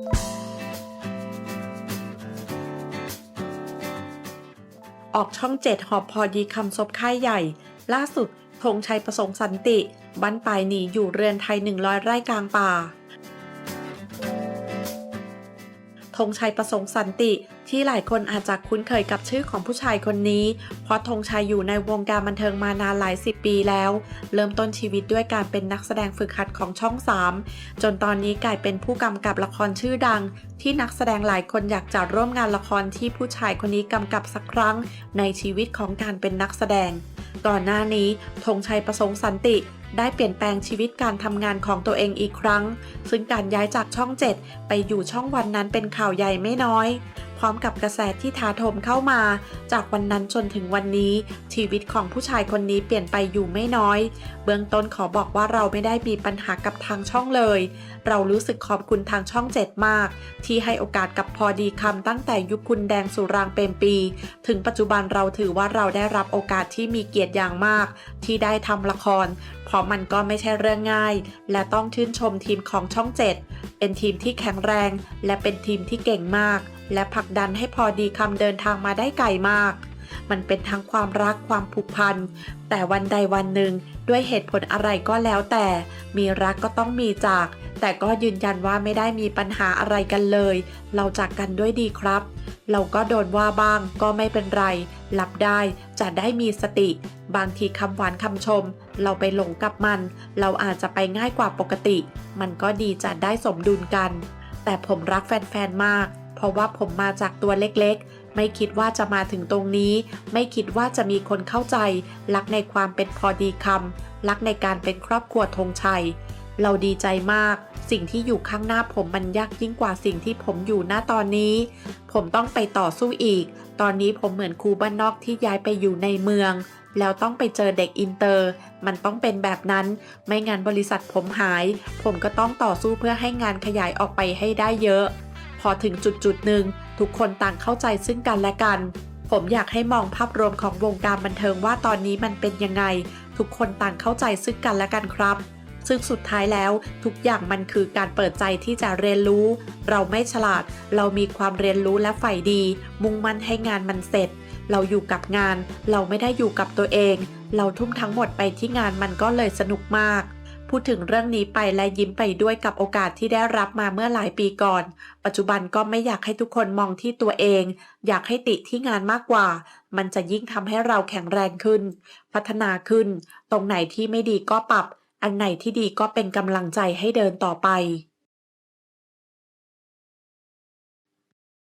ออกช่องเจ็ดหอบพอดีคำซบค่ายใหญ่ ล่าสุดธงชัยประสงค์สันติ บ้านปลายหนีอยู่เรือนไทย 100 ไร่กลางป่า ธงชัยประสงค์สันติ ที่หลายคนอาจจะคุ้นเคยกับชื่อของผู้ชายคนนี้ เพราะธงชัยอยู่ในวงการบันเทิงมานานหลายสิบปีแล้ว เริ่มต้นชีวิตด้วยการเป็นนักแสดงฝึกหัดของช่อง 3 จนตอนนี้กลายเป็นผู้กำกับละครชื่อดัง ที่นักแสดงหลายคนอยากจะร่วมงานละครที่ผู้ชายคนนี้กำกับสักครั้งในชีวิตของการเป็นนักแสดง ก่อนหน้านี้ธงชัยประสงค์สันติได้เปลี่ยนแปลงชีวิตการทำงานของตัวเองอีกครั้ง ซึ่งการย้ายจากช่อง 7 ไปอยู่ช่องวันนั้นเป็นข่าวใหญ่ไม่น้อย พร้อมกับกระแสที่ท้าโถมเข้ามา จากวันนั้นจนถึงวันนี้ ชีวิตของผู้ชายคนนี้เปลี่ยนไปอยู่ไม่น้อย เบื้องต้นขอบอกว่าเราไม่ได้มีปัญหากับทางช่องเลย เรารู้สึกขอบคุณทางช่อง7มาก ที่ให้โอกาสกับพอดีคำตั้งแต่ยุคคุณแดงสุรางเปรมปี ถึงปัจจุบันเราถือว่าเราได้รับโอกาสที่มีเกียรติอย่างมาก ที่ได้ทำละคร เพราะมันก็ไม่ใช่เรื่องง่าย และต้องชื่นชมทีมของช่อง7เป็นทีมที่แข็งแรง และเป็นทีมที่เก่งมาก และผลักดันให้พอดีคำเดินทางมาได้ไกลมาก มันเป็นทั้งความรักความผูกพัน แต่วันใดวันหนึ่งด้วยเหตุผลอะไรก็แล้วแต่ มีรักก็ต้องมีจาก แต่ก็ยืนยันว่าไม่ได้มีปัญหาอะไรกันเลย เราจากกันด้วยดีครับ เราก็โดนว่าบ้างก็ไม่เป็นไร รับได้จะได้มีสติ บางทีคำหวานคำชม เราไปหลงกับมัน เราอาจจะไปง่ายกว่าปกติ มันก็ดีจะได้สมดุลกัน แต่ผมรักแฟนๆมาก เพราะว่าผมมาจากตัวเล็กๆ ไม่คิดว่าจะมาถึงตรงนี้ ไม่คิดว่าจะมีคนเข้าใจ รักในความเป็นพอดีคำรักในการเป็นครอบครัวธงชัย เราดีใจมาก สิ่งที่อยู่ข้างหน้าผมมันยากยิ่งกว่าสิ่งที่ผมอยู่หน้าตอนนี้ ผมต้องไปต่อสู้อีก ตอนนี้ผมเหมือนครูบ้านนอกที่ย้ายไปอยู่ในเมืองแล้วต้องไปเจอเด็กอินเตอร์ มันต้องเป็นแบบนั้น ไม่งั้นบริษัทผมหาย ผมก็ต้องต่อสู้เพื่อให้งานขยายออกไปให้ได้เยอะ พอถึงจุดจุดหนึ่งทุกคนต่างเข้าใจซึ่งกันและกัน ผมอยากให้มองภาพรวมของวงการบันเทิงว่าตอนนี้มันเป็นยังไง ทุกคนต่างเข้าใจซึ่งกันและกันครับ ซึ่งสุดท้ายแล้วทุกอย่างมันคือการเปิดใจที่จะเรียนรู้ เราไม่ฉลาด เรามีความเรียนรู้และใฝ่ดี มุ่งมั่นให้งานมันเสร็จ เราอยู่กับงาน เราไม่ได้อยู่กับตัวเอง เราทุ่มทั้งหมดไปที่งานมันก็เลยสนุกมาก พูดถึงเรื่องนี้ไปและยิ้มไปด้วยกับโอกาสที่ได้รับมาเมื่อหลายปีก่อน ปัจจุบันก็ไม่อยากให้ทุกคนมองที่ตัวเอง อยากให้ติที่งานมากกว่า มันจะยิ่งทำให้เราแข็งแรงขึ้น พัฒนาขึ้น ตรงไหนที่ไม่ดีก็ปรับ อันไหนที่ดีก็เป็นกำลังใจให้เดินต่อไป